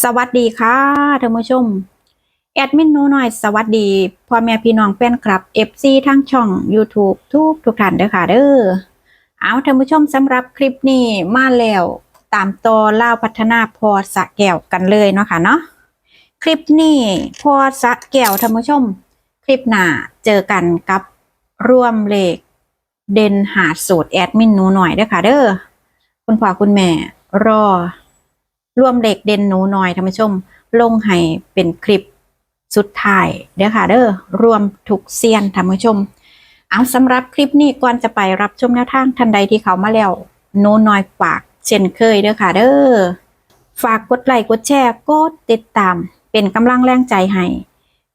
สวัสดีค่ะท่านผู้ชม แอดมินหนูหน่อยสวัสดีพ่อแม่พี่น้องแฟนคลับ FC ทั้งช่อง YouTube ทุกทุกท่านเด้อค่ะเด้อเอาท่านผู้ชมสำหรับคลิปนี้มาแล้วตามต่อเล่าพัฒนาพอสะแก้วกันเลยเนาะค่ะเนาะคลิปนี้พอสะแก้วท่านผู้ชม คลิปหน้าเจอกันกับร่วมเลขเด่นหาสูตรแอดมินหนูหน่อยเด้อค่ะเด้อคุณพ่อคุณแม่รอ รวมเด็กเด่นหนูน่อยท่านผู้ชม ลงให้เป็นคลิปสุดท้ายเด้อค่ะเด้อรวมทุกเซียนท่านผู้ชม เอาสำหรับคลิปนี้ก่อนจะไปรับชมแนวทางทันใดที่เขามาแล้วหนูน้อยฝากเช่นเคยเด้อค่ะเด้อฝากกดไลค์กดแชร์กดติดตาม เป็นกำลังแรงใจให้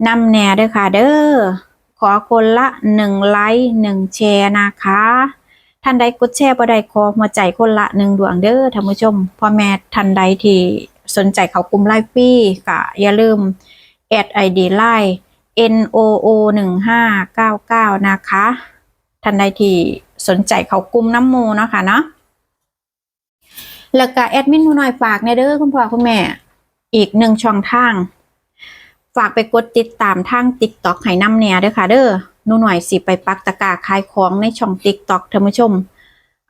นำแน่เด้อค่ะเด้อขอคนละหนึ่งไลค์หนึ่งแชร์นะคะ ท่านใดกดแชร์บ่ได้ขอหัวใจคนละหนึ่งดวงเด้อท่านผู้ชมพ่อแม่ท่านใดที่สนใจเขากลุ่มไลฟ์ฟรีก็อย่าลืมแอดไอดีไลน์ n o o หนึ่งห้าเก้าเก้านะคะ ท่านใดที่สนใจเขากลุ่มน้ำมูนะคะเนาะแล้วก็แอดมินหนูหน่อยฝากในเด้อคุณพ่อคุณแม่ อีกหนึ่งช่องทาง ฝากไปกดติดตามทาง TikTok ให้น้ำแน่เด้อค่ะเด้อ นูหน่อยสิไปปักตะกาขายของในช่อง TikTok ท่านผู้ชม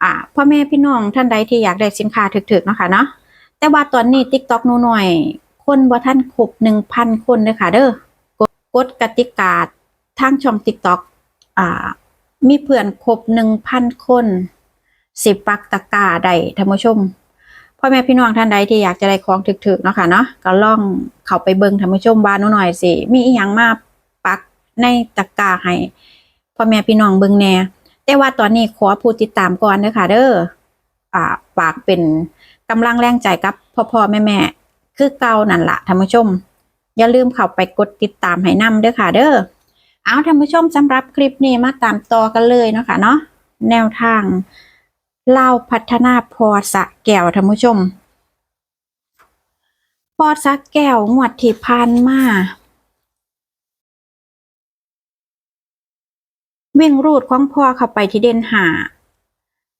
อ่าพ่อแม่พี่น้องท่านใดที่อยากได้สินค้าถึกๆเนาะค่ะเนาะแต่ว่าตอนนี้ TikTok หนูหน่อย คนบ่าท่านครบ1,000คนเด้อค่ะเด้อกดกฎกติกาทางช่อง TikTok อ่า มีเพื่อนครบ1,000คนสิปักตะกร้าได้ท่านผู้ชมพ่อแม่พี่น้องท่านใดที่อยากจะได้ของถึกๆเนาะค่ะเนาะก็ล่องเข้าไปเบิ่งท่านผู้ชมบ้านนูหน่อยสิมีอีหยังมาก ในตะกาให้พ่อแม่พี่น้องเบิ่งแน่แต่ว่าตอนนี้ขอผู้ติดตามก่อนเด้อค่ะ เด้ออ่าฝากเป็นกำลังแรงใจกับพ่อพ่อแม่แม่คือเก่านั่นละท่านผู้ชม อย่าลืมเข้าไปกดติดตามให้นำเด้อค่ะเด้อเอาท่านผู้ชมสำหรับคลิปนี้มาตามต่อกันเลยเนาะค่ะเนาะแนวทางเล่าพัฒนาพอสะแก้วท่านผู้ชม พอสะแก้วงวดที่ผ่านมา วิ่งรูดของพอเข้าไปที่เด่นหา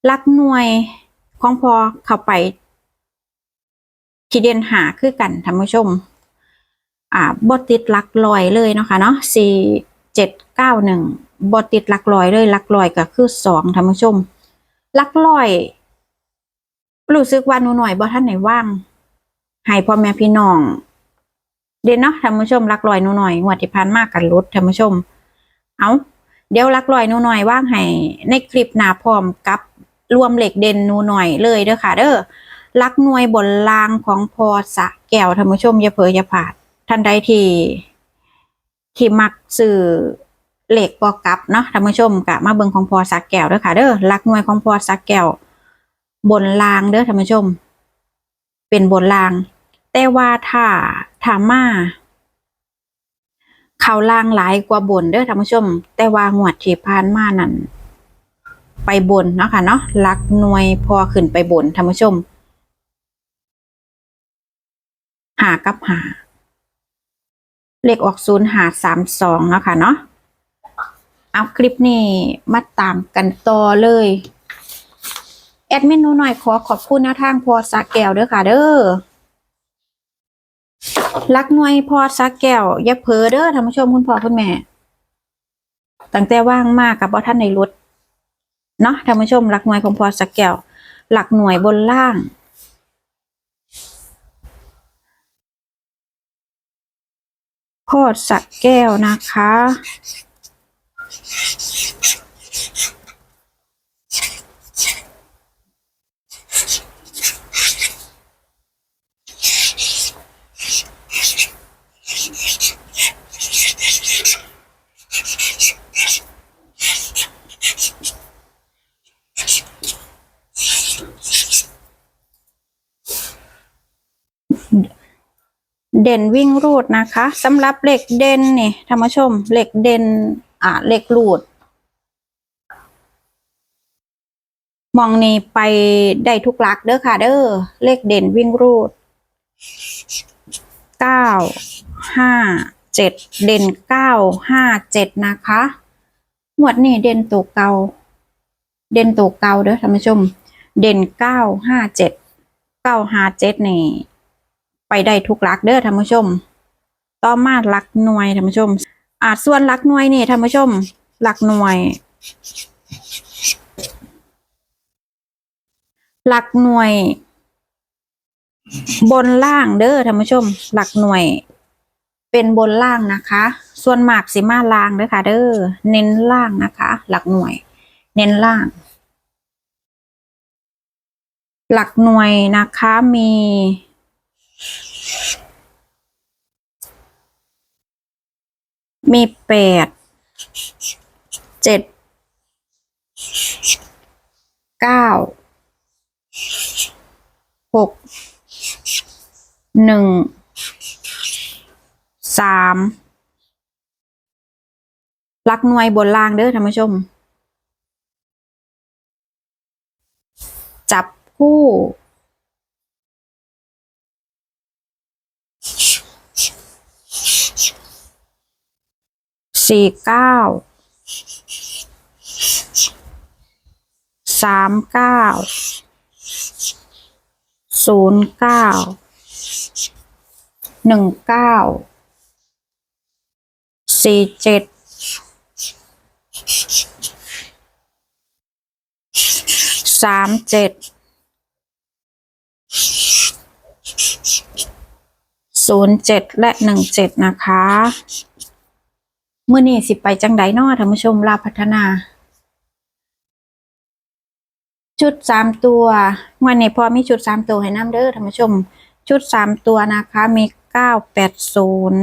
ลักหน่วยของพอเข้าไปที่เด่นหาคือกันท่านผู้ชม อ่าบอติดลักลอยเลยเนาะค่ะเนาะสี่เจ็ดเก้าหนึ่งบอติดลักลอยเลยลักลอยก็คือสองท่านผู้ชมลักลอยรู้สึกว่าหนูหน่อยบ่ท่านไหนว่างให้พ่อแม่พี่น้องเด่นเนาะท่านผู้ชมลักลอยหนูหน่อยงวดที่ผ่านมากันลดท่านผู้ชม เอา เดี๋ยวลักลอยนูหน่อยว่างให้ในคลิปหน้าพร้อมกับรวมเหล็กเด่นนูหน่อยเลยเด้อค่ะ เด้อลักหน่วยบนลางของพอสะแก้วท่านผู้ชมอย่าเผลออย่าผาดท่านใดที่ที่มักสื่อเหล็กบอกกลับเนาะท่านผู้ชมกะมาเบิงของพอสะแก้วเด้อค่ะเด้อลักหน่วยของพอสะแก้วบนลางเด้อท่านผู้ชม เป็นบนลาง แต่ว่าถ้าถ้ามา เขาล่างหลายกว่าบนเด้อท่านผู้ชม แต่ว่างวดที่ผ่านมานั่นไปบนเนาะค่ะเนาะลักหน่วยพอขึ้นไปบนท่านผู้ชมหากับหาเลขออกศูนย์หาสามสองเนาะค่ะเนาะเอาคลิปนี้มาตามกันต่อเลยแอดมินหนูหน่อยขอขอบคุณนวทางพอสาแก้วเด้อค่ะเด้อ รักหน่วยพอสักแก้วอย่าเผลอเด้อท่านผู้ชมคุณพ่อคุณแม่ตั้งแต่ว่างมากกับบ่ท่านในรถเนาะท่านผู้ชมรักหน่วยของพอสักแก้ว หลักหน่วยบนล่าง พอสักแก้วนะคะ เด่นวิ่งรูดนะคะสำหรับเหล็กเด่นนี่ท่านผู้ชมเหล็กเด่นอ่าเหล็กรูดมองนี่ไปได้ทุกหลักเด้อค่ะ เด้อเลขเด่นวิ่งรูดเก้าห้าเจ็ดเด่นเก้าห้าเจ็ดนะคะหมวดนี่เด่นตัวเกาเด่นตัวเกาเด้อท่านผู้ชม เด่นเก้าห้าเจ็ดเก้าห้าเจ็ดนี่ ไปได้ทุกหลักเด้อท่านผู้ชม ต่อมาหลักหน่วยท่านผู้ชม อาจส่วนหลักหน่วยนี่ท่านผู้ชมหลักหน่วย หลักหน่วย บนล่างเด้อท่านผู้ชม หลักหน่วย เป็นบนล่างนะคะ ส่วนมากสิมาล่างเด้อค่ะ เด้อเน้นล่างนะคะ หลักหน่วย เน้นล่าง หลักหน่วยนะคะมี มีแปดเจ็ดเก้าหกหนึ่งสามลักหน่วยบนล่างเด้อท่านผู้ชม จับคู่ สี่เก้าสามเก้าศูนย์เก้าหนึ่งเก้าสี่เจ็ดสามเจ็ดศูนย์เจ็ดและหนึ่งเจ็ดนะคะ มื่อนี่สิไปจังไดนอท่านผู้ชมลาพัฒนา ชุดสามตัววันนี้พอมีชุดสามตัวให้น้ำเด้อท่านผู้ชม ชุดสามตัวนะคะ มีเก้าแปดศูนย์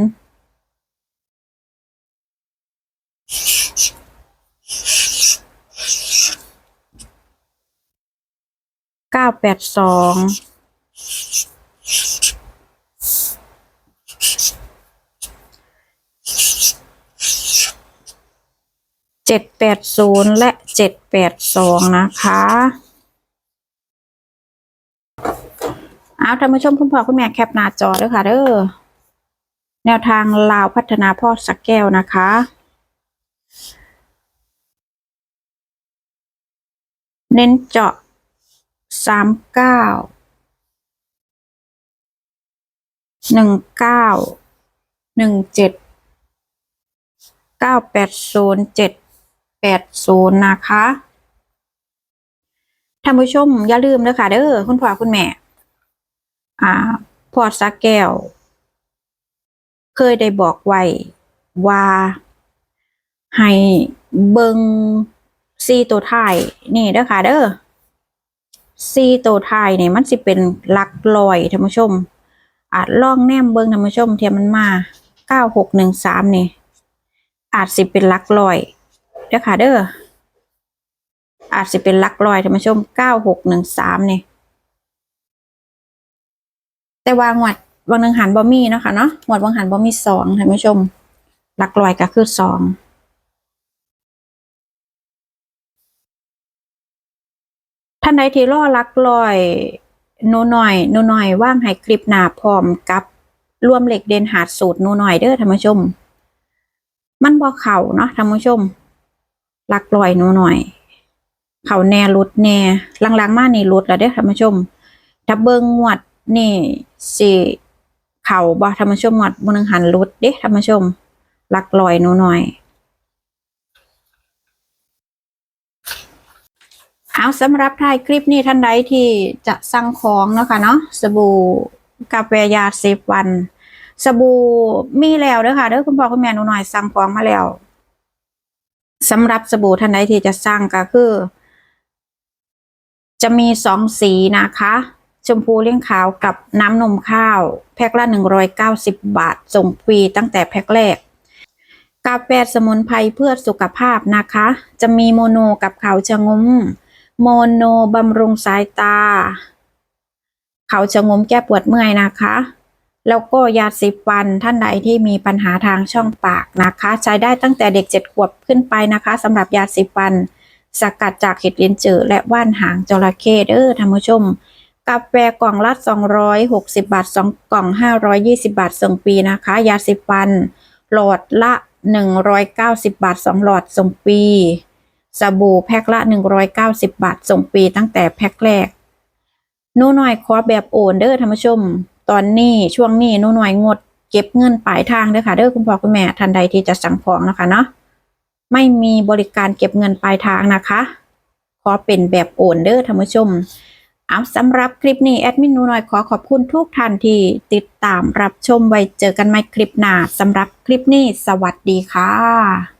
เก้าแปดสอง เจ็ดแปดศูนย์และเจ็ดแปดสองนะคะ เอาท่านผู้ชมคุณพ่อคุณแม่แคปหน้าจอด้วยค่ะเด้อแนวทางลาวพัฒนาพ่อสักแก้วนะคะเน้นเจาะสามเก้าหนึ่งเก้าหนึ่งเจ็ดเก้าแปดศูนย์เจ็ด แปดศูนย์นะคะท่านผู้ชมอย่าลืมเด้อค่ะเด้อคุณพ่อคุณแม่ อ่าพอสักแก้ว เคยได้บอกไว้ว่า ให้เบิงซีตัวไทยนี่เด้อค่ะเด้อซีตัวไทยนี่มันสิเป็นหลักลอยท่านผู้ชมอาจล่องแนมเบิงท่านผู้ชมเทียมมันมาเก้าหกหนึ่งสามนี่ อาจสิเป็นหลักลอย ด้อค่ะเด้ออาจสิเป็นลักลอยท่านผู้ชมเก้าหกหนึ่งสามนี่แต่ว่างวดวังหนึ่งหันบอมี่เนาะค่ะเนาะงวดวังหันบอมี่สองท่านผู้ชม หลักลอยก็คือสองท่านใดที่รอลักลอยหนูหน่อยหนูหน่อยว่างให้คลิปหนาพร้อมกับรวมเหล็กเด่นหาดสูตรหนูหน่อยเด้อท่านผู้ชม มันบ่เข่าเนาะท่านผู้ชม หลักลอยหนูหน่อย เข่าแน่รุดแน่ลังๆมานี่รุดแล้วเด้อท่านผู้ชมถ้าเบิ่งงวดนี่สิเข่าบ่ธรรมชมงวดบนหนึ่งหันรุดเด้ธรรมชมหลักลอยหนูหน่อยเอาสำหรับท้ายคลิปนี้ท่านใดที่จะสั่งของเนาะค่ะเนาะสบู่กาแฟยาเซฟวัน สบู่มีแล้วเด้อค่ะเด้อคุณพ่อคุณแม่หนูหน่อยสั่งของมาแล้ว สำหรับสบู่ท่านใดที่จะสั่งก็คือ จะมีสองสีนะคะ ชมพูเลี้ยงขาวกับน้ำนมข้าว แพ็คละ190บาท ส่งฟรีตั้งแต่แพ็คแรก กาแฟสมุนไพรเพื่อสุขภาพนะคะ จะมีโมโนกับเขาชะงม โมโนบำรุงสายตา เขาชะงมแก้ปวดเมื่อยนะคะ แล้วก็ยาสีฟันท่านใดที่มีปัญหาทางช่องปากนะคะ ใช้ได้ตั้งแต่เด็กเจ็ดขวบขึ้นไปนะคะสำหรับยาสีฟัน สกัดจากเห็ดลินจือและว่านหางจระเข้เด้อท่านผู้ชมกาแฟกล่องละ 260 บาท 2 กล่อง 520 บาทส่งฟรีนะคะ ยาสีฟัน หลอดละ 190 บาท 2 หลอดส่งฟรีสบู่แพ็คละ 190 บาทส่งฟรีตั้งแต่แพ็คแรก นูหน่อยขอแบบโอนเด้อท่านผู้ชม ตอนนี้ช่วงนี้นูหน่อยงด เก็บเงินปลายทางเด้อค่ะเด้อคุณพ่อคุณแม่ท่านใดที่จะสั่งของนะคะเนาะไม่มีบริการเก็บเงินปลายทางนะคะ ขอเป็นแบบโอนเด้อท่านผู้ชมเอาสำหรับคลิปนี้แอดมินนูน้อยขอขอบคุณทุกท่านที่ติดตามรับชมไว้เจอกันใหม่คลิปหน้าสำหรับคลิปนี้สวัสดีค่ะ